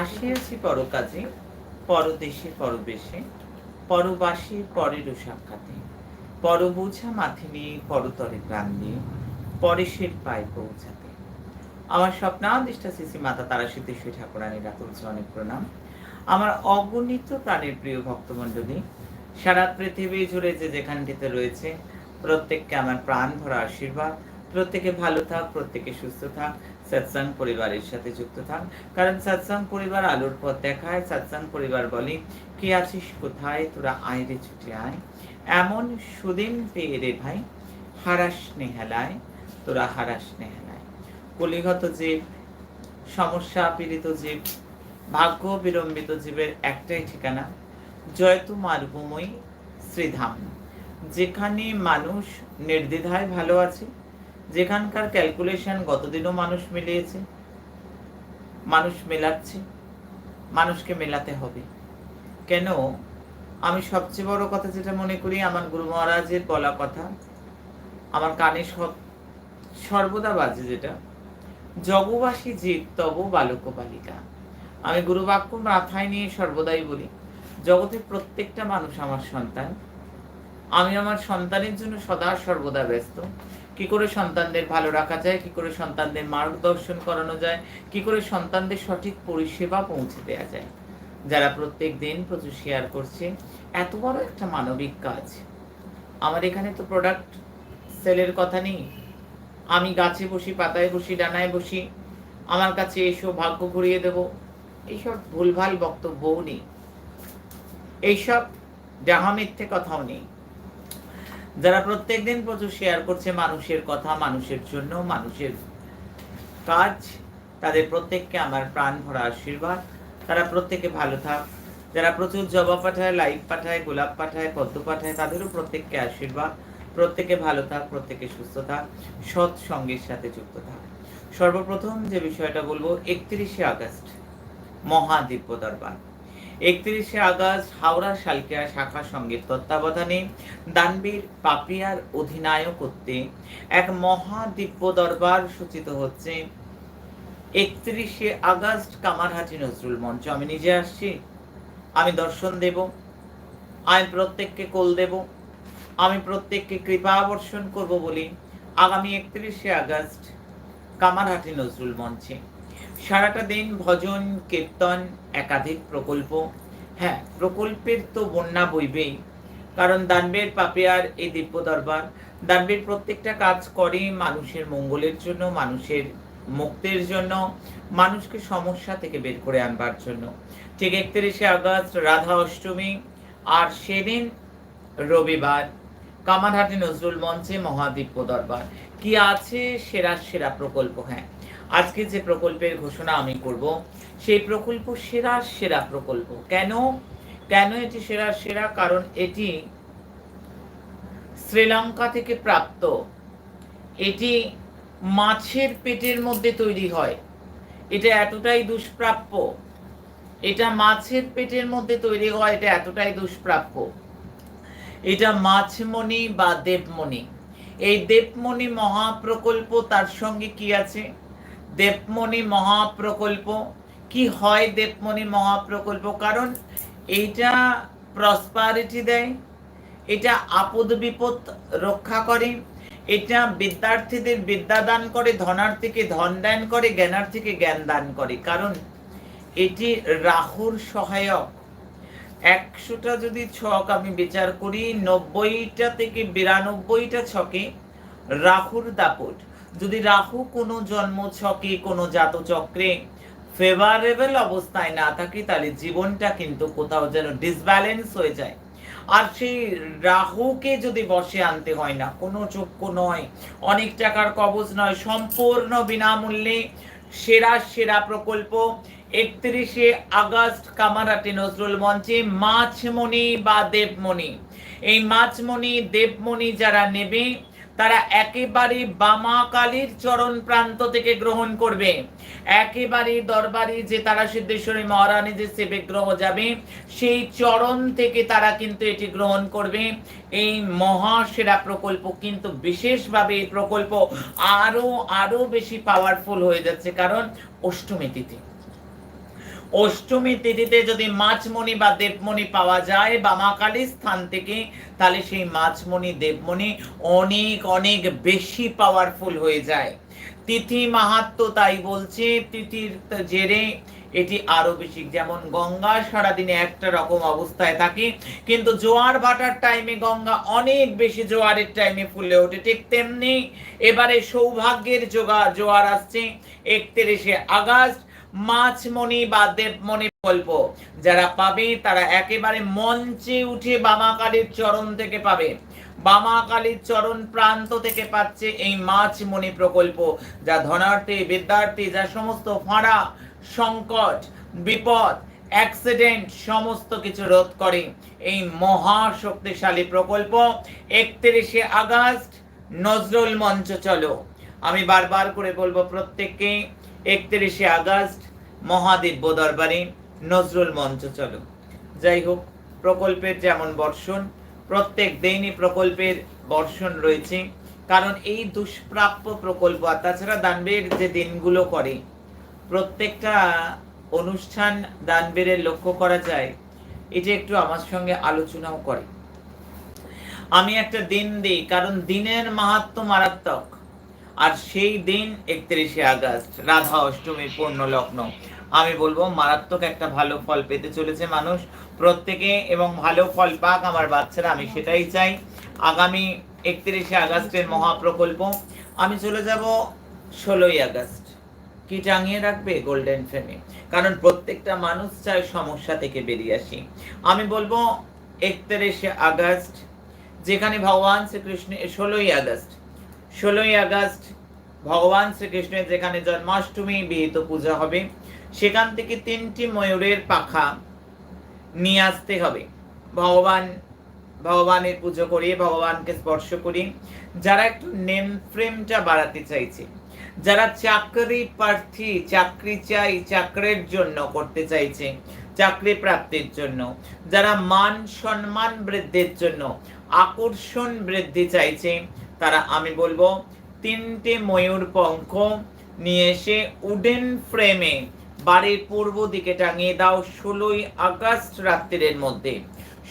আসিয়াছি পরকাজে, পরদেশে পরবেশে পরবাসী পরেরও সাক্ষাতে। পরবোঝা মাথে নিয়ে পরতরে প্রাণ দিয়ে পরেশের পায়ে পৌঁছাতে। আমার স্বপ্নাদিষ্ঠা শ্রী মাতা তারা সিদ্ধেশ্বরী ঠাকুরানীরা তুলছে অনেক প্রণাম। আমার অগণিত প্রাণের প্রিয় ভক্তমণ্ডলী, সারা পৃথিবী জুড়ে যে যেখানটিতে রয়েছে, প্রত্যেককে আমার প্রাণ ভরা আশীর্বাদ প্রত্যেকে ভালো থাক, প্রত্যেকে সুস্থ থাক। সৎসঙ্গ পরিবারের সাথে যুক্ত থাক। কারণ সৎসঙ্গ পরিবার আলোর পথ দেখায় সৎসঙ্গ পরিবার বলে, কে আছিস কোথায়? তোরা আয় রে ছুটে আয়। এমন সুদিন পেয়ে রে ভাই, হারাস নেহালায়, তোরা হারাস নেহেলায়। কলিগত জীব সমস্যা পীড়িত জীব, ভাগ্য বিলম্বিত জীবের একটাই ঠিকানা জয়তু মার্গময়ী শ্রীধাম। যেখানে মানুষ নির্দ্বিধায় ভালো আছে যেখানকার ক্যালকুলেশন গতদিনও মানুষ মিলিয়েছে, মানুষ মেলাচ্ছে, মানুষকে মেলাতে হবে। কেন? আমি সবচেয়ে বড় কথা যেটা মনে করি, আমার গুরু মহারাজের বলা কথা, আমার কানে সর্বদা বাজে যেটা, জগবাসী জীব তব বালক বালিকা। আমি গুরু বাক্য মাথায় নিয়ে সর্বদাই বলি জগতের প্রত্যেকটা মানুষ আমার সন্তান। আমি আমার সন্তানের জন্য সদা সর্বদা ব্যস্ত। কি করে সন্তানদের ভালো রাখা যায়, কি করে সন্তানদের মার্গদর্শন করানো যায়, কি করে সন্তানদের সঠিক পরিষেবা পৌঁছে দেওয়া যায়। যারা প্রত্যেক দিন প্রচুর শেয়ার করছে, এত বড় একটা মানবিক কাজ। আমার এখানে তো প্রোডাক্ট সেলের কথা নেই। আমি গাছে বসি, পাতায় বসি, ডানায় বসি, আমার কাছে এসো, ভাগ্য ঘুরিয়ে দেব, এইসব ভুলভাল বক্তব্যও নেই। এইসব ডাহা মিথ্যে কথাও নেই। যারা প্রত্যেক দিন প্রচুর শেয়ার করছে মানুষের কথা, মানুষের জন্য, মানুষের কাজ, তাদের প্রত্যেককে আমার প্রাণ ভরা আশীর্বাদ। তারা প্রত্যেকে ভালো থাক। যারা প্রচুর জবা পাঠায় লাইভ পাঠায়, গোলাপ পাঠায়, পদ্ম পাঠায়, তাদেরও প্রত্যেককে আশীর্বাদ। প্রত্যেকে ভালো থাক, প্রত্যেকে সুস্থ থাক, সৎ সঙ্গের সাথে যুক্ত থাক। সর্বপ্রথম যে বিষয়টা বলব, একত্রিশে আগস্ট, মহাদিব্য দরবার। একত্রিশে আগস্ট হাওড়া শালকিয়া শাখা সংগীত তত্ত্বাবধানে দানবীর পাপিয়ার অধিনায়কত্বে এক মহাদিব্য দরবার সূচিত হচ্ছে। একত্রিশে আগস্ট কামারহাটি নজরুল মঞ্চ, আমি নিজে আসছি। আমি দর্শন দেব। আমি প্রত্যেককে কোল দেব। আমি প্রত্যেককে কৃপা বর্ষণ করব বলি আগামী একত্রিশে আগস্ট কামারহাটি নজরুল মঞ্চে সারাটা দিন ভজন, কীর্তন, একাধিক প্রকল্প। হ্যাঁ প্রকল্পের তো বন্যা বইবেই। কারণ দানবের পাপিয়ার এই দিব্য দরবার। দানবের প্রত্যেকটা কাজ করে মানুষের মঙ্গলের জন্য, মানুষের মুক্তির জন্য, মানুষকে সমস্যা থেকে বের করে আনবার জন্য। ঠিক একত্রিশে আগস্ট, রাধা অষ্টমী, আর সেদিন রবিবার, কামারহাটি নজরুল মঞ্চে মহাদিব্য দরবার। কি আছে সেরা সেরা প্রকল্প? হ্যাঁ আজকে যে প্রকল্পের ঘোষণা আমি করব, সেই প্রকল্প সেরা সেরা প্রকল্প। কেন? কেন এটি সেরা সেরা? কারণ এটি শ্রীলঙ্কা থেকে প্রাপ্ত। এটি মাছের পেটের মধ্যে তৈরি হয়। এটা এতটাই দুষ্প্রাপ্য। এটা মাছের পেটের মধ্যে তৈরি হয়, এটা এতটাই দুষ্প্রাপ্য। এটা মাছমণি বা দেবমণি। এই দেবমণি মহাপ্রকল্প তার সঙ্গে কি আছে? দেবমণি মহাপ্রকল্প। কি হয় দেবমণি মহাপ্রকল্প? কারণ এইটা প্রসপারিটি দেয়, এটা আপদ বিপদ রক্ষা করে, এটা বিদ্যার্থীদের বিদ্যা দান করে, ধনার্থীকে ধন দান করে, জ্ঞানার্থীকে জ্ঞান দান করে। কারণ এটি রাহুর সহায়ক। একশোটা যদি ছক আমি বিচার করি, নব্বইটা থেকে বিরানব্বইটা ছকে রাহুর দাপট। যদি রাহু কোনো জন্ম ছকে, কোনো জাতচক্রে ফেভারেবল অবস্থায় না থাকে, তাহলে জীবনটা কিন্তু কোথাও যেন ডিসব্যালেন্স হয়ে যায়। আর সেই রাহুকে যদি বসে আনতে হয় না, কোনো চক্ষু নয়, অনেক টাকার কবজ নয়, সম্পূর্ণ বিনামূল্যে সেরা সেরা প্রকল্প। একত্রিশে আগস্ট কামারাটি নজরুল মঞ্চে মাছমণি বা দেবমণি। এই মাছমণি, দেবমণি যারা নেবে তারা একেবারে বামা কালীর চরণ প্রান্ত থেকে গ্রহণ করবে। একেবারে দরবারি যে তারা সিদ্ধেশ্বরী মহারানী যে সেবে গ্রহ যাবে, সেই চরণ থেকে তারা কিন্তু এটি গ্রহণ করবে। এই মহাসেরা প্রকল্প কিন্তু বিশেষভাবে এই প্রকল্প আরও আরও বেশি পাওয়ারফুল হয়ে যাচ্ছে কারণ অষ্টমী তিথি অষ্টমী তিথিতে যদি মাছমণি বা দেবমণি পাওয়া যায় বামাকালীর স্থান থেকে, তাহলে সেই মাছমণি দেবমণি অনেক অনেক বেশি পাওয়ারফুল হয়ে যায়। তিথি মাহাত্ম তাই বলছে, তিথির জেরে এটি আরও বেশি, যেমন গঙ্গা সারাদিনে একটা রকম অবস্থায় থাকে, কিন্তু জোয়ার ভাটার টাইমে গঙ্গা অনেক বেশি জোয়ারের টাইমে ফুলে ওঠে, ঠিক তেমনি এবারে সৌভাগ্যের জোগা, জোয়ার আসছে, একত্রিশে আগস্ট মাছমণি বা দেবমণি প্রকল্প যারা পাবে, তারা একেবারে মঞ্চে উঠে বামাকালীর চরণ থেকে পাবে। বামা কালীর চরণ প্রান্ত থেকে পাচ্ছে এই মাছমণি প্রকল্প। যা ধনার্থী বিদ্যার্থী যা সমস্ত ফাঁড়া, সংকট, বিপদ, অ্যাক্সিডেন্ট সমস্ত কিছু রোধ করে। এই মহা শক্তিশালী প্রকল্প একত্রিশে আগস্ট নজরুল মঞ্চ চলো। আমি বারবার করে বলব, প্রত্যেককে একত্রিশে আগস্ট মহাদিব্য দরবারে নজরুল মঞ্চ চলো। যাই হোক, প্রকল্পের যেমন বর্ষণ, প্রত্যেক দিনই প্রকল্পের বর্ষণ রয়েছে। কারণ এই দুষ্প্রাপ্য প্রকল্প, আর তাছাড়া দানবের যে দিনগুলো করে, প্রত্যেকটা অনুষ্ঠান দানবীরের লক্ষ্য করা যায়। এটা একটু আমার সঙ্গে আলোচনাও করে। আমি একটা দিন দিই, কারণ দিনের মাহাত্ম মারাত্মক। আর সেই দিন একত্রিশে আগস্ট, রাধা অষ্টমীর পূর্ণ লগ্ন আমি বলব, মারাত্মক একটা ভালো ফল পেতে চলেছে মানুষ। প্রত্যেকে এবং ভালো ফল পাক আমার বাচ্চারা, আমি সেটাই চাই। আগামী একত্রিশে আগস্টের মহাপ্রকল্প। আমি চলে যাব ষোলোই আগস্ট। কি টাঙিয়ে রাখবে গোল্ডেন ফ্রেমে কারণ প্রত্যেকটা মানুষ চায় সমস্যা থেকে বেরিয়ে আসি। আমি বলব, একত্রিশে আগস্ট, যেখানে ভগবান শ্রীকৃষ্ণ ষোলোই আগস্ট। ষোলোই আগস্ট, ভগবান শ্রীকৃষ্ণের যেখানে জন্মাষ্টমী, বিহিত পূজা হবে। সেখান থেকে তিনটি ময়ূরের পাখা নিয়ে আসতে হবে। ভগবান, ভগবানের পুজো করিয়ে ভগবানকে স্পর্শ করি। যারা একটু নেম ফ্রেমটা বাড়াতে চাইছে, যারা চাকরি প্রার্থী, চাকরি চাই, চাকরির জন্য করতে চাইছে, চাকরি প্রাপ্তির জন্য, যারা মান সম্মান বৃদ্ধির জন্য, আকর্ষণ বৃদ্ধি চাইছে, তারা আমি বলব, তিনটে ময়ূর পঙ্খ নিয়ে এসে উডেন ফ্রেমে বাড়ির পূর্ব দিকে টাঙিয়ে দাও ষোলোই আগস্ট রাত্রির মধ্যে।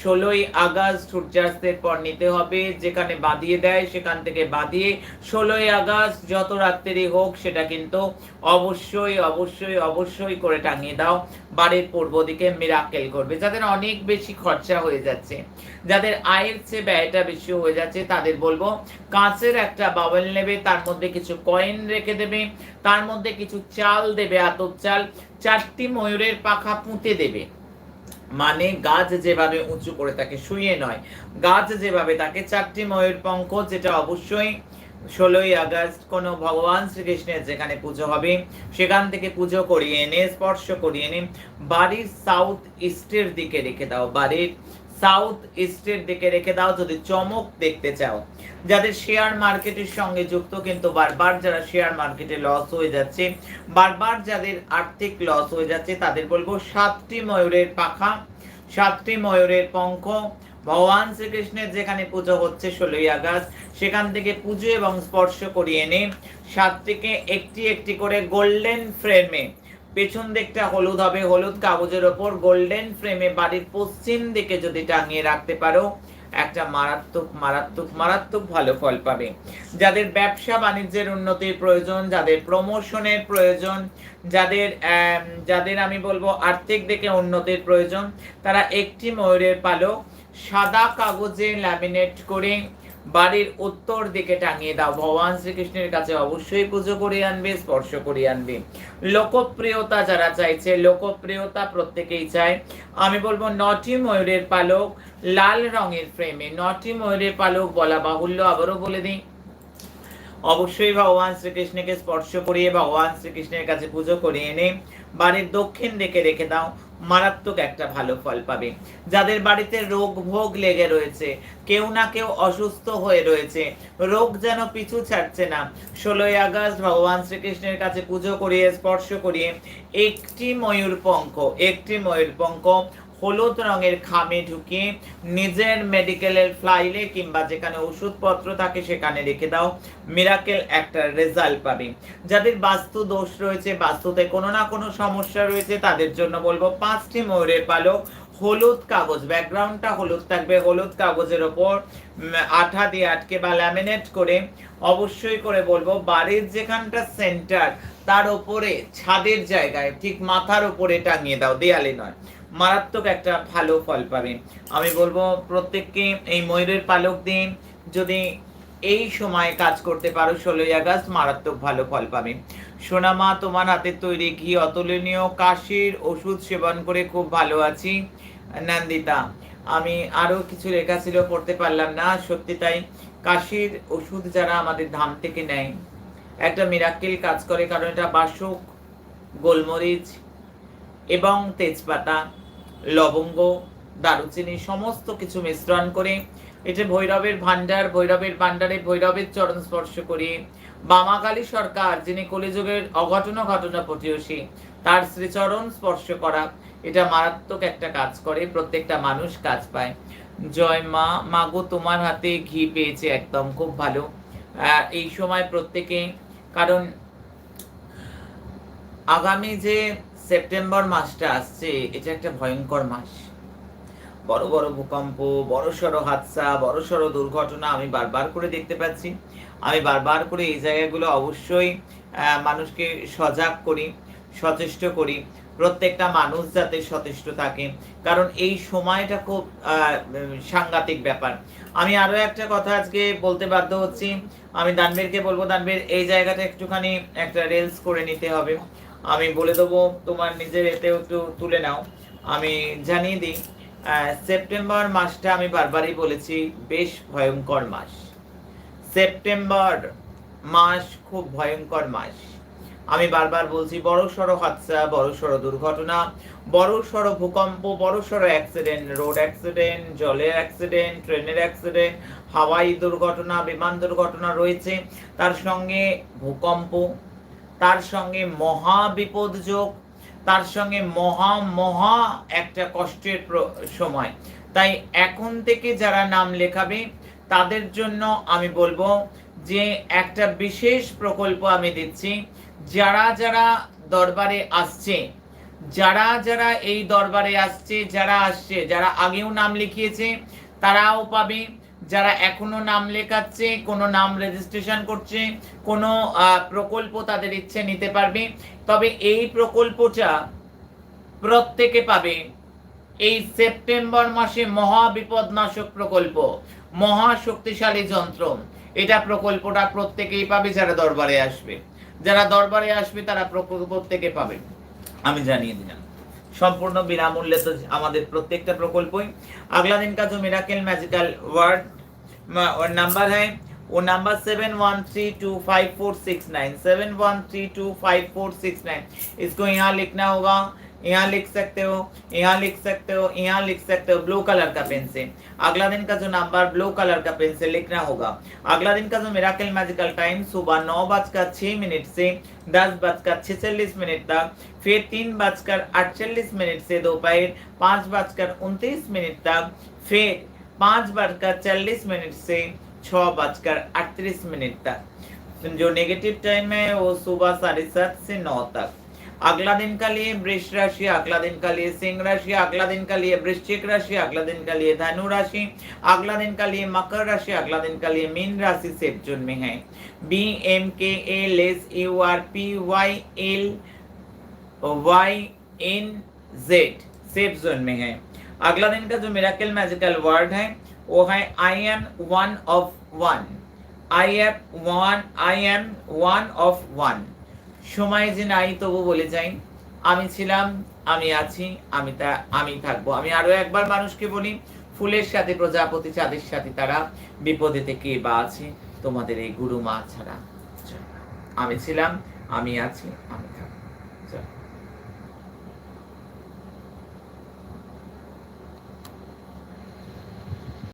ষোলোই আগস্ট সূর্যাস্তের পর নিতে হবে, যেখানে বাঁধিয়ে দেয় সেখান থেকে বাঁধিয়ে ষোলোই আগস্ট যত রাত্রি হোক সেটা কিন্তু অবশ্যই অবশ্যই অবশ্যই করে টাঙিয়ে দাও। বাড়ির পূর্ব দিকে মিরাকেল করবে। যাদের অনেক বেশি খরচা হয়ে যাচ্ছে, যাদের আয়ের চেয়ে ব্যয়টা বেশি হয়ে যাচ্ছে, তাদের বলব কাঁচের একটা বাবল নেবে, তার মধ্যে কিছু কয়েন রেখে দেবে, তার মধ্যে কিছু চাল দেবে, আতপ চাল, চারটি ময়ূরের পাখা পুঁতে দেবে। মানে গাছ যেভাবে উঁচু করে তাকে শুয়ে নয়। গাছ যেভাবে তাকে চারটি ময়ূর পঙ্খ যেটা অবশ্যই ষোলোই আগস্ট কোনো ভগবান শ্রীকৃষ্ণের যেখানে পুজো হবে, সেখান থেকে পুজো করিয়ে এনে, স্পর্শ করিয়ে এনে বাড়ির সাউথ ইস্টের দিকে রেখে দাও। বাড়ির সাউথ ইস্টের দিকে রেখে দাও যদি চমক দেখতে চাও। যাদের শেয়ার মার্কেটের সঙ্গে যুক্ত, কিন্তু বারবার যারা শেয়ার মার্কেটে লস হয়ে যাচ্ছে, বারবার যাদের আর্থিক লস হয়ে যাচ্ছে, তাদের বলব সাতটি ময়ূরের পাখা, সাতটি ময়ূরের পঙ্খ। ভগবান শ্রীকৃষ্ণের যেখানে পুজো হচ্ছে ষোলোই আগস্ট, সেখান থেকে পুজো এবং স্পর্শ করিয়ে এনে সাতটিকে একটি একটি করে গোল্ডেন ফ্রেমে পেছন দিকটা হলুদ হবে, হলুদ কাগজের ওপর গোল্ডেন ফ্রেমে বাড়ির পশ্চিম দিকে যদি টাঙিয়ে রাখতে পারো, একটা মারাত্মক মারাত্মক মারাত্মক ভালো ফল পাবে। যাদের ব্যবসা বাণিজ্যের উন্নতির প্রয়োজন, যাদের প্রমোশনের প্রয়োজন, যাদের যাদের আমি বলব আর্থিক দিকে উন্নতির প্রয়োজন, তারা একটি ময়ূরের পালক সাদা কাগজে ল্যামিনেট করে বাড়ির উত্তর দিকে টাঙিয়ে দাও। ভগবান শ্রীকৃষ্ণের কাছে অবশ্যই পুজো করে আনবে, স্পর্শ করে আনবে। লোকপ্রিয়তা যারা চাইছে, লোকপ্রিয়তা প্রত্যেকেই চায়। আমি বলব, নটি ময়ূরের পালক লাল রঙের ফ্রেমে নটি ময়ূরের পালক বলা বাহুল্য, আবারও বলে দিই। অবশ্যই ভগবান শ্রীকৃষ্ণকে স্পর্শ করিয়ে, ভগবান শ্রীকৃষ্ণের কাছে পুজো করিয়ে এনে বাড়ির দক্ষিণ দিকে রেখে দাও। মারাত্মক একটা ভালো ফল পাবে। যাদের বাড়িতে রোগ ভোগ লেগে রয়েছে, কেউ না কেউ অসুস্থ হয়ে রয়েছে, রোগ যেন পিছু ছাড়ছে না। ষোলোই আগস্ট ভগবান শ্রীকৃষ্ণের কাছে পুজো করিয়ে, স্পর্শ করিয়ে একটি ময়ূর পঙ্খ একটি ময়ূর পঙ্খ হলুদ রঙের খামে ঢুকিয়ে নিজের মেডিকেলের ফ্লাইলে কিংবা যেখানে ওষুধপত্র থাকে সেখানে রেখে দাও। মিরাকেল একটা রেজাল্ট পাবে। যাদের বাস্তু দোষ রয়েছে, বাস্তুতে কোনো না কোনো সমস্যা রয়েছে, তাদের জন্য বলব পাঁচটি ময়ূরের পালক। হলুদ কাগজ, ব্যাকগ্রাউন্ডটা হলুদ থাকবে। হলুদ কাগজের ওপর আঠা দিয়ে আটকে বা ল্যামিনেট করে অবশ্যই করে বলব বাড়ির যেখানটা সেন্টার তার ওপরে ছাদের জায়গায়, ঠিক মাথার ওপরে টাঙিয়ে দাও, দেয়ালে নয়। মারাত্মক একটা ভালো ফল পাবে। আমি বলব প্রত্যেককে এই ময়ূরের পালক দিন। যদি এই সময় কাজ করতে পারো, ষোলোই আগস্ট মারাত্মক ভালো ফল পাবে। সোনামা, তোমার হাতের তৈরি ঘি, অতুলনীয় কাশির ওষুধ সেবন করে খুব ভালো আছি। নন্দিতা, আমি আরও কিছু লেখা ছিল, পড়তে পারলাম না, সত্যি তাই। কাশির ওষুধ যারা আমাদের ধাম থেকে নেয়, একটা মিরাক্কেল কাজ করে, কারণ এটা বাসক, গোলমরিচ এবং তেজপাতা। লবঙ্গ, দারুচিনি, সমস্ত কিছু মিশ্রণ করে এটা ভৈরবের ভান্ডার ভৈরবের ভান্ডারে ভৈরবের চরণ স্পর্শ করে। বামাকালী সরকার, যিনি কলিযুগের অঘটন ঘটনা পটিয়সী তার শ্রীচরণ স্পর্শ করা, এটা মারাত্মক একটা কাজ করে, প্রত্যেকটা মানুষ কাজ পায়। জয় মা, মাগো, তোমার হাতে ঘি পেয়েছে একদম, খুব ভালো। এই সময় প্রত্যেকে, কারণ আগামী যে সেপ্টেম্বর মাসটা আসছে, এটা একটা ভয়ঙ্কর মাস। বড় বড় ভূকম্প, বড় সড়ো হাদসা, বড় সড়ো দুর্ঘটনা আমি বারবার করে দেখতে পাচ্ছি। আমি বারবার করে এই জায়গাগুলো অবশ্যই মানুষকে সজাগ করি, সচেষ্ট করি, প্রত্যেকটা মানুষ যাতে সচেষ্ট থাকে। কারণ এই সময়টা খুব সাংঘাতিক ব্যাপার। আমি আরও একটা কথা আজকে বলতে বাধ্য হচ্ছি। আমি দানবীরকে বলব, দানবীর, এই জায়গাটা একটুখানি একটা রেলস করে নিতে হবে। আমি বলে দেবো, তোমার নিজের এতেও একটু তুলে নাও। আমি জানিয়ে দিই সেপ্টেম্বর মাসটা আমি বারবারই বলেছি, বেশ ভয়ঙ্কর মাস। সেপ্টেম্বর মাস খুব ভয়ঙ্কর মাস। আমি বারবার বলছি, বড় সড়ো হাদসা, বড় সড়ো দুর্ঘটনা, বড় সড়ো ভূকম্প, বড় সড়ো অ্যাক্সিডেন্ট রোড অ্যাক্সিডেন্ট জলের অ্যাক্সিডেন্ট ট্রেনের অ্যাক্সিডেন্ট হাওয়াই দুর্ঘটনা, বিমান দুর্ঘটনা রয়েছে। তার সঙ্গে ভূকম্প তার সঙ্গে মহা বিপদ যোগ, তার সঙ্গে মহা মহা একটা কষ্টের সময়। তাই এখন থেকে যারা নাম লেখাবে, তাদের জন্য আমি বলব যে একটা বিশেষ প্রকল্প আমি দিচ্ছি। যারা যারা দরবারে আসছে, যারা যারা এই দরবারে আসছে, যারা আসছে, যারা আগেও নাম লিখিয়েছে, তারাও পাবে। যারা এখনও নাম লেখাচ্ছে, কোনো নাম রেজিস্ট্রেশন করছে, কোনো প্রকল্প তাদের ইচ্ছে নিতে পারবে। তবে এই প্রকল্পটা প্রত্যেকে পাবে। এই সেপ্টেম্বর মাসে মহা বিপদনাশক প্রকল্প, মহা শক্তিশালী যন্ত্র। এটা প্রকল্পটা প্রত্যেকেই পাবে যারা দরবারে আসবে। যারা দরবারে আসবে তারা প্রকল্প প্রত্যেকে পাবে। আমি জানিয়ে দিলাম। সম্পূর্ণ বিনামূল্যে তো আমাদের প্রত্যেকটা প্রকল্পই अगला दिन का जो मिराकल मैजिकल वर्ड और नंबर है वो number seven one three two five four six nine seven one three two five four six nine इसको यहाँ लिखना होगा यहाँ लिख सकते हो, यहाँ लिख सकते हो, यहाँ लिख सकते हो ब्लू कलर का पेन से अगला दिन का जो नंबर ब्लू कलर का पेन से लिखना होगा। अगला दिन का जो मिराकल मैजिकल टाइम सुबह नौ बजकर छह मिनट से दस बजकर छिचल्लिस मिनट तक, फिर तीन बजकर अड़तालीस मिनट से दोपहर पाँच बजकर उनतीस मिनट तक, फिर पाँच बजकर चालीस मिनट से छः बजकर अड़तीस मिनट तक। जो नेगेटिव टाइम है, वो सुबह साढ़े सात से नौ तक। अगला दिन का लिए वृष राशि, अगला दिन का लिए सिंह राशि, अगला दिन का लिए वृश्चिक राशि, अगला दिन का लिए धनु राशि, अगला दिन का लिए मकर राशि, अगला दिन का लिए मीन राशि सेफ़ जोन में है। B M K L S U R P Y L Y N Z safe zone में है। अगला दिन का जो मिराकल मैजिकल वर्ड है, वो है I am one of one I am one I am one of one সময় যে নাই তবু বলে যাই, আমি ছিলাম, আমি আছি, আমি তা, আমি থাকব আমি আরও একবার মানুষকে বলি, ফুলের সাথে, প্রজাপতি চাঁদের সাথে তারা বিপদেতে কে বা আছে তোমাদের এই গুরু মা ছাড়া আমি ছিলাম, আমি আছি, আমি।